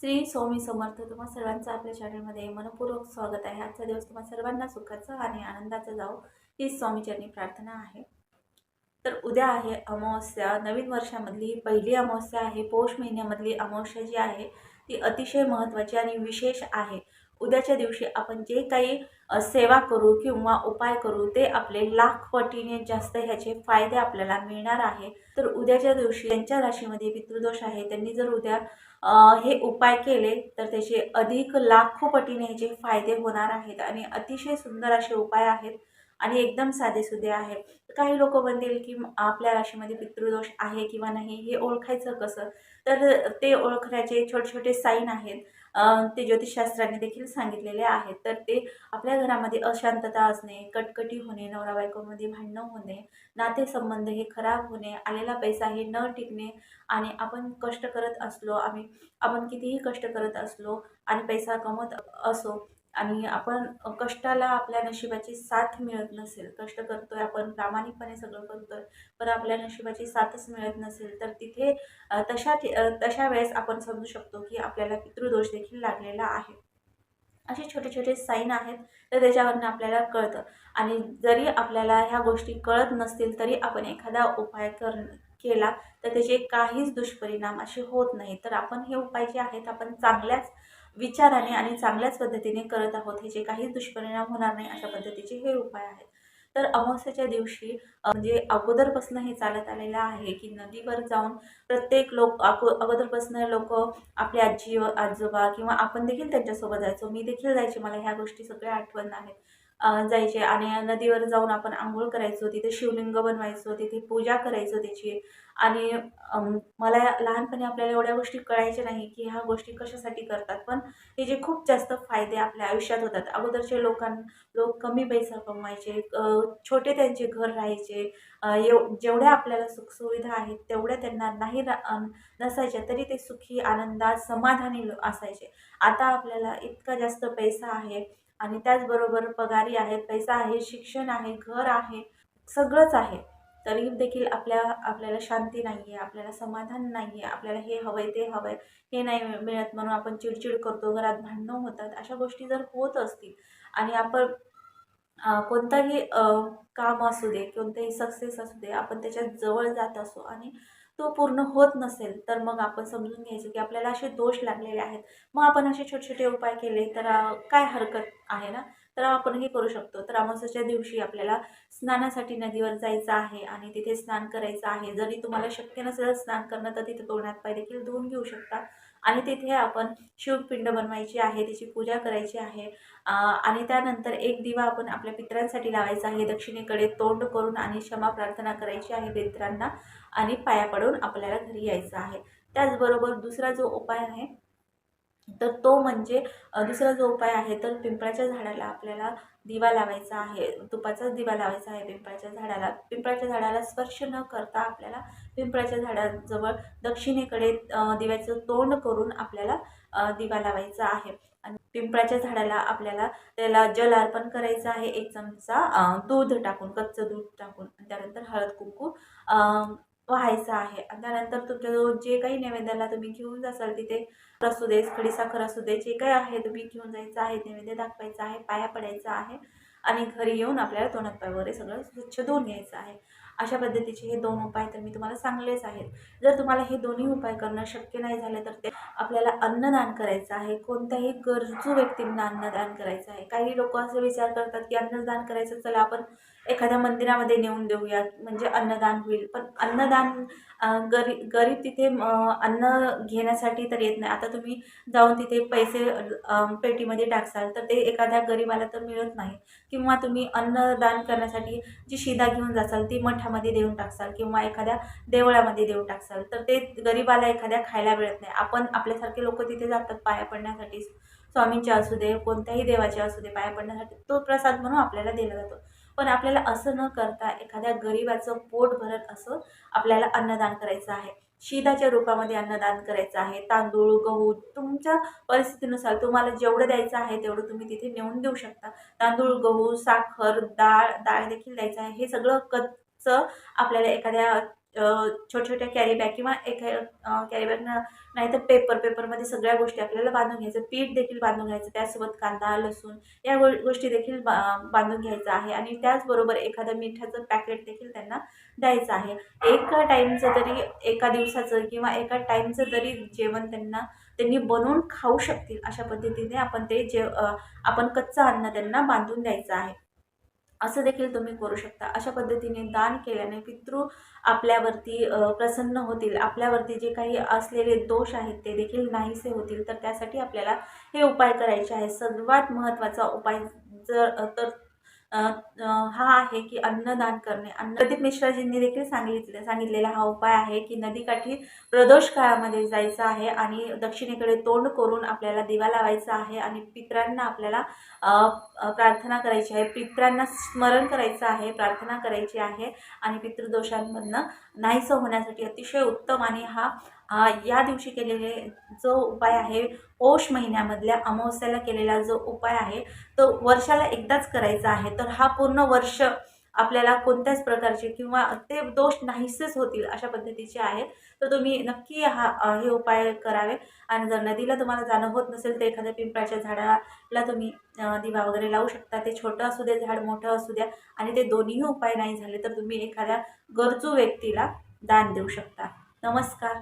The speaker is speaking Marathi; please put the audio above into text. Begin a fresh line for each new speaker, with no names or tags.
श्री स्वामी समर्थ. तुम्हा सर्वांचं आपल्या चॅनलमध्ये मनपूर्वक स्वागत आहे. आजचा दिवस तुम्हा सर्वांना सुखाचा आणि आनंदाचा जावं ही स्वामीचरणी प्रार्थना आहे. तर उद्या आहे अमावस्या. नवीन वर्षामधली पहिली अमावस्या आहे. पौष महिन्यामधली अमावस्या जी आहे ती अतिशय महत्त्वाची आणि विशेष आहे. उद्याच्या दिवशी आपण जे काही सेवा करू किंवा उपाय करू ते आपले लाख पटीने जास्त ह्याचे फायदे आपल्याला मिळणार आहे. तर उद्याच्या दिवशी त्यांच्या राशीमध्ये पितृदोष आहे. त्यांनी जर उद्या हे उपाय केले तर त्याचे अधिक लाखो पटीने ह्याचे फायदे होणार आहेत आणि अतिशय सुंदर असे उपाय आहेत आणि एकदम साधेसुधे आहेत. काही लोक म्हणतील की आपल्या राशीमध्ये पितृदोष आहे किंवा नाही हे ओळखायचं कसं? तर ते ओळखण्याचे छोटे छोटे साईन आहेत. ते ज्योतिषशास्त्राने देखील सांगितलेले आहेत. तर ते आपल्या घरामध्ये अशांतता असणे कटकटी होणे नवरा बायकोमध्ये भांडणं होणे नातेसंबंध हे खराब होणे आलेला पैसा हे न टिकणे आणि आपण कष्ट करत असलो आम्ही आपण कितीही कष्ट करत असलो आणि पैसा कमवत असो आणि आपण कष्टाला आपल्या नशिबाची साथ मिळत नसेल कष्ट करतोय आपण प्रामाणिकपणे सगळं करतोय पण आपल्या नशिबाची साथच मिळत नसेल तर तिथे तशा तशा वेळेस आपण समजू शकतो की आपल्याला पितृदोष देखील लागलेला आहे. असे छोटे छोटे साईन आहेत तर त्याच्यावरनं आपल्याला कळतं. आणि जरी आपल्याला ह्या गोष्टी कळत नसतील तरी आपण एखादा उपाय कर केला तर त्याचे काहीच दुष्परिणाम असे होत नाही. तर आपण हे उपाय जे आहेत आपण चांगल्याच विचाराने आणि चांगल्याच पद्धतीने करत आहोत ह्याचे काही दुष्परिणाम होणार नाही अशा पद्धतीचे हे उपाय आहेत. तर अमावस्याच्या दिवशी म्हणजे अगोदरपासून हे चालत आलेलं आहे की नदीवर जाऊन प्रत्येक लोक अगो अगोदरपासून लोक आपले आजी आजोबा किंवा आपण देखील त्यांच्यासोबत जायचो. मी देखील जायचे. मला ह्या गोष्टी सगळ्या आठवण आहेत. जायचे आणि नदीवर जाऊन आपण आंघोळ करायचो तिथे शिवलिंग बनवायचो तिथे पूजा करायचो त्याची आणि मला लहानपणी आपल्याला एवढ्या गोष्टी कळायच्या नाही की ह्या गोष्टी कशासाठी करतात पण हे जे खूप जास्त फायदे आपल्या आयुष्यात होतात. अगोदरचे लोकां लोक कमी पैसा कमवायचे छोटे त्यांचे घर राहायचे एव जेवढ्या आपल्याला सुखसुविधा आहेत तेवढ्या त्यांना नाही नसायच्या तरी ते सुखी आनंदात समाधानी असायचे. आता आपल्याला इतका जास्त पैसा आहे आणि त्याचबरोबर पगारी आहेत पैसा आहे शिक्षण आहे घर आहे सगळंच आहे. तरी देखील आपल्या आपल्याला शांती नाही आहे आपल्याला समाधान नाही आहे आपल्याला हे हवं आहे ते हवं आहे हे नाही मिळत म्हणून आपण चिडचिड करतो घरात भांडणं होतात अशा गोष्टी जर होत असतील आणि आपण कोणतंही कोणताही काम असू दे कोणताही सक्सेस असू दे आपण त्याच्यात जवळ जात असू आणि तो पूर्ण होत नसेल तर मग आपण समजून घ्यायचं की आपल्याला असे दोष लागलेले आहेत. मग आपण असे छोटे छोटे उपाय केले तर काय हरकत आहे ना? तर आपण हे करू शकतो. तर अमावस्याच्या दिवशी आपल्याला स्नानासाठी नदीवर जायचं आहे आणि तिथे स्नान करायचं आहे. जरी तुम्हाला शक्य नसेल स्नान करणं तर तिथे तोंडात पाय देखील धुवून घेऊ शकता. आणि तिथे आपण शिवपिंड बनवायची आहे त्याची पूजा करायची आहे. आणि त्यानंतर एक दिवा आपण आपल्या पित्रांसाठी लावायचा आहे. दक्षिणेकडे तोंड करून आणि क्षमा प्रार्थना करायची आहे पित्रांना आणि पाया पडून आपल्याला घरी यायचं आहे. त्याचबरोबर दुसरा जो उपाय आहे तर तो म्हणजे दुसरा जो उपाय आहे तर पिंपळाच्या झाडाला आपल्याला दिवा लावायचा आहे तुपाचाच दिवा लावायचा आहे पिंपळाच्या झाडाला. पिंपळाच्या झाडाला स्पर्श न करता आपल्याला पिंपळाच्या झाडाजवळ दक्षिणेकडे दिव्याचं तोंड करून आपल्याला दिवा लावायचा आहे. आणि पिंपळाच्या झाडाला आपल्याला त्याला जल अर्पण करायचं आहे. एक चमचा दूध टाकून कच्चं दूध टाकून. त्यानंतर हळद कुंकू व्हायचं आहे. आणि त्यानंतर तुमच्याजवळ जे काही नैवेद्याला तुम्ही घेऊन जासाल तिथे असू दे खडीसाखर असू दे जे काही आहे तुम्ही घेऊन जायचं आहे नैवेद्य दाखवायचं आहे पाया पडायचा आहे. आणि घरी येऊन आपल्याला तोंडात पाय वगैरे सगळं स्वच्छ धुवून घ्यायचं आहे. अशा पद्धतीचे हे दोन उपाय तर मी तुम्हाला सांगलेच आहेत. जर तुम्हाला हे दोन्ही उपाय करणं शक्य नाही झाले तर ते आपल्याला अन्नदान करायचं आहे. कोणत्याही गरजू व्यक्तींना अन्नदान करायचं आहे. काही लोक असे विचार करतात की अन्नदान करायचं चला आपण एखाद्या मंदिरामध्ये नेऊन देऊया म्हणजे अन्नदान होईल. पण अन्नदान गरी गरीब तिथे अन्न घेण्यासाठी तर येत नाही. आता तुम्ही जाऊन तिथे पैसे पेटीमध्ये टाकसाल तर ते एखाद्या गरीबाला तर मिळत नाही. किंवा तुम्ही अन्नदान करण्यासाठी जी शिदा घेऊन जासाल ती मठामध्ये देऊन टाकसाल किंवा एखाद्या देवळामध्ये देऊन टाकसाल तर ते गरीबाला एखाद्या खायला मिळत नाही. आपण आपल्यासारखे लोक तिथे जातात पाया पडण्यासाठी. स्वामींचे असू दे कोणत्याही देवाचे असू दे पाया पडण्यासाठी तो प्रसाद म्हणून आपल्याला दिला जातो. पण आपल्याला असं न करता एखाद्या गरीबाचं पोट भरत असं आपल्याला अन्नदान करायचं आहे. शिदाच्या रूपामध्ये अन्नदान करायचं आहे तांदूळ गहू तुमच्या परिस्थितीनुसार तुम्हाला जेवढं द्यायचं आहे तेवढं तुम्ही तिथे नेऊन देऊ शकता. तांदूळ गहू साखर डाळ डाळ देखील द्यायचं आहे. हे सगळं कच्चं आपल्याला एखाद्या छोट्या छोट्या कॅरीबॅग किंवा एक कॅरीबॅग नाही तर पेपर पेपरमध्ये सगळ्या गोष्टी आपल्याला बांधून घ्यायचं. पीठ देखील बांधून घ्यायचं त्यासोबत कांदा लसूण या गो गोष्टी देखील बा बांधून घ्यायचं आहे. आणि त्याचबरोबर एखादं मिठाचं पॅकेट देखील त्यांना द्यायचं आहे. एका टाईमचं तरी एका दिवसाचं किंवा एका टाईमचं तरी जेवण त्यांना त्यांनी बनवून खाऊ शकतील अशा पद्धतीने आपण ते जे आपण कच्चं अन्न त्यांना बांधून द्यायचं आहे. असं देखील तुम्ही करू शकता. अशा पद्धतीने दान केल्याने पितृ आपल्यावरती प्रसन्न होतील. आपल्यावरती जे काही असलेले दोष आहेत ते देखील नाहीसे होतील. तर त्यासाठी आपल्याला हे उपाय करायचे आहे सर्वात महत्त्वाचा उपाय जर तर हा आहे की अन्नदान करणे. अन्न प्रदीप मिश्राजींनी देखील सांगितले सांगितलेला हा उपाय आहे की नदीकाठी प्रदोष काळामध्ये जायचं आहे आणि दक्षिणेकडे तोंड करून आपल्याला दिवा लावायचा आहे आणि पित्रांना आपल्याला प्रार्थना करायची आहे. पित्रांना स्मरण करायचं आहे प्रार्थना करायची आहे आणि पितृदोषांमधनं नाहीसं होण्यासाठी अतिशय उत्तम आणि हा या दिवशी केलेले जो उपाय आहे पौष महिन्यामधल्या अमावस्याला केलेला जो उपाय आहे तो वर्षाला एकदाच करायचा आहे. तर हा पूर्ण वर्ष आपल्याला कोणत्याच प्रकारचे किंवा ते दोष नाहीसेच होतील अशा पद्धतीचे आहेत तर तुम्ही नक्की हा हे उपाय करावे. आणि जर नदीला तुम्हाला जाणं होत नसेल तर एखाद्या पिंपळाच्या झाडाला तुम्ही दिवा वगैरे लावू शकता. ते छोटं असू द्या झाड मोठं असू द्या आणि ते दोन्हीही उपाय नाही झाले तर तुम्ही एखाद्या गरजू व्यक्तीला दान देऊ शकता. नमस्कार.